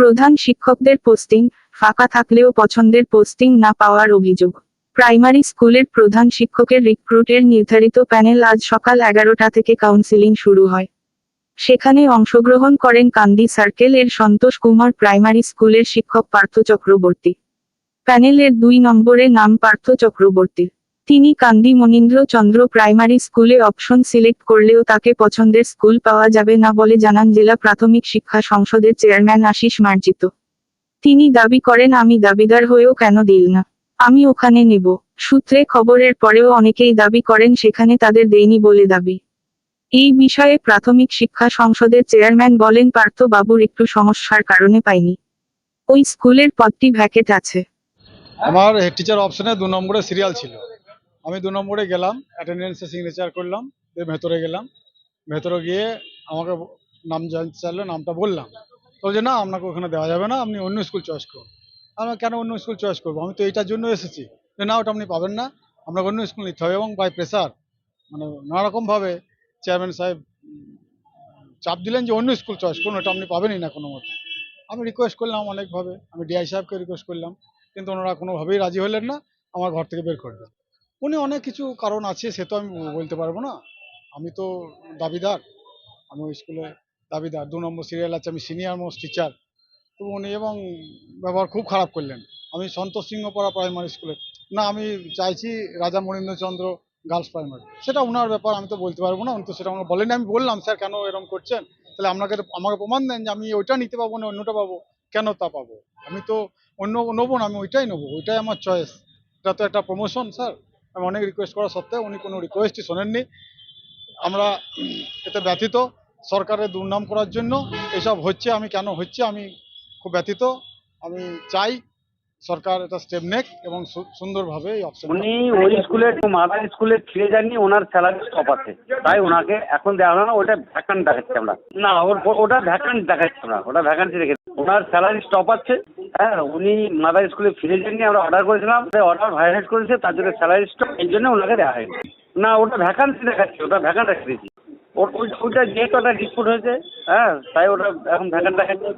প্রধান শিক্ষকদের পোস্টিং, ফাঁকা থাকলেও পছন্দের পোস্টিং না পাওয়ার অভিযোগ। প্রাইমারি স্কুলের প্রধান শিক্ষকের রিক্রুটের নির্ধারিত প্যানেল আজ সকাল এগারোটা থেকে কাউন্সিলিং শুরু হয়। সেখানে অংশগ্রহণ করেন কান্দি সার্কেল এর সন্তোষ কুমার প্রাইমারি স্কুলের শিক্ষক পার্থ চক্রবর্তী। প্যানেলের দুই নম্বরে নাম পার্থ চক্রবর্তীর তিনি কান্দি মনীন্দ্র চন্দ্র প্রাইমারি স্কুলে অপশন সিলেক্ট করলেও তাকে পছন্দের স্কুল পাওয়া যাবে না বলে জানান জেলা প্রাথমিক শিক্ষা সংসদের চেয়ারম্যান আশিস মার্জিত। তিনি দাবি করেন, আমি দাবিদার হয়েও কেন দিল না? আমি ওখানে নেব। সূত্রে খবরের পরেও অনেকেই দাবি করেন, সেখানে তাদের দেয়নি বলে দাবি। এই বিষয়ে প্রাথমিক শিক্ষা সংসদের চেয়ারম্যান বলেন পার্থ বাবুর একটু সমস্যার কারণে পাইনি। ওই স্কুলের পদটি ভ্যাকেট আছে। আমার হেড টিচার অপশনে দু নম্বরে সিরিয়াল ছিল। আমি দু নম্বরে গেলাম অ্যাটেন্ডেন্সে সিগনেচার করলাম, দিয়ে ভেতরে গেলাম। ভেতরে গিয়ে আমাকে নাম জানতে চাইলো, নামটা বললাম। তো যে না, আপনাকে ওখানে দেওয়া যাবে না, আপনি অন্য স্কুল চয়েস করুন। আমি কেন অন্য স্কুল চয়েস করব? আমি তো এইটার জন্য এসেছি। যে না, ওটা আপনি পাবেন না। আপনাকে অন্য স্কুল নিতে হবে এবং বাই প্রেসার মানে নানারকমভাবে চেয়ারম্যান সাহেব চাপ দিলেন যে, অন্য স্কুল চয়েস করুন, ওটা আপনি পাবেনই না কোনো মতে আমি রিকোয়েস্ট করলাম অনেকভাবে। আমি ডিআই সাহেবকে রিকোয়েস্ট করলাম, কিন্তু ওনারা কোনোভাবেই রাজি হলেন না। আমার ঘর থেকে বের করে উনি অনেক কিছু কারণ আছে, সে তো আমি বলতে পারব না। আমি তো দাবিদার। আমি ওই স্কুলে দাবিদার। দু নম্বর সিরিয়াল আছে, আমি সিনিয়র মোস্ট টিচার। তো উনি এবং ব্যবহার খুব খারাপ করলেন। আমি সন্তোষ সিংহপাড়া প্রাইমারি স্কুলে। না, আমি চাইছি রাজা মনীন্দ্রচন্দ্র গার্লস প্রাইমারি। সেটা ওনার ব্যাপার, আমি তো বলতে পারব না। উনি তো সেটা আমাকে বলেনি আমি বললাম, স্যার, কেন এরকম করছেন? তাহলে আপনাকে আমাকে প্রমাণ দেন যে আমি ওইটা নিতে পাবো না, অন্যটা পাবো। কেন তা পাবো? আমি তো অন্য, নেব না, আমি ওইটাই নেব। ওইটাই আমার চয়েস এটা তো একটা প্রমোশন স্যার। আমি অনেক রিকোয়েস্ট করা সত্ত্বেও উনি কোনো রিকোয়েস্টই শোনেননি। আমরা এতে ব্যথিত। সরকারের দুর্নাম করার জন্য এসব হচ্ছে, আমি কেন হচ্ছে, আমি খুব ব্যথিত। আমি চাই সরকার এটা স্টেপ নেক এবং সুন্দরভাবে এই অপশন উনি ওই স্কুলে মাদার স্কুলে ফিরে যাননি, ওনার স্যালারি স্টপ আছে। তাই ওনাকে এখন দেওয়া হলো না ওটা ভ্যাকান্ট দেখাচ্ছি আমরা। না, ওর ওটা ভ্যাকান্ট দেখাচ্ছি না ওটা ভ্যাকান্সি রেখে ওনার স্যালারি স্টপ আছে। হ্যাঁ উনি মাদার স্কুলে ফিরে যাননি, আমরা অর্ডার করেছিলাম। অর্ডার ভায়োলেট করেছে, তার জন্য স্যালারি স্টক এই জন্য ওনাকে দেওয়া হয়নি। না, ওটা ভ্যাকান্সি দেখাচ্ছে, ওটা ভ্যাকান্ট রেখে দিয়েছি ওইটা যেহেতু একটা ডিসপুট হয়েছে হ্যাঁ তাই ওটা এখন ভ্যাকান্ট দেখাচ্ছে।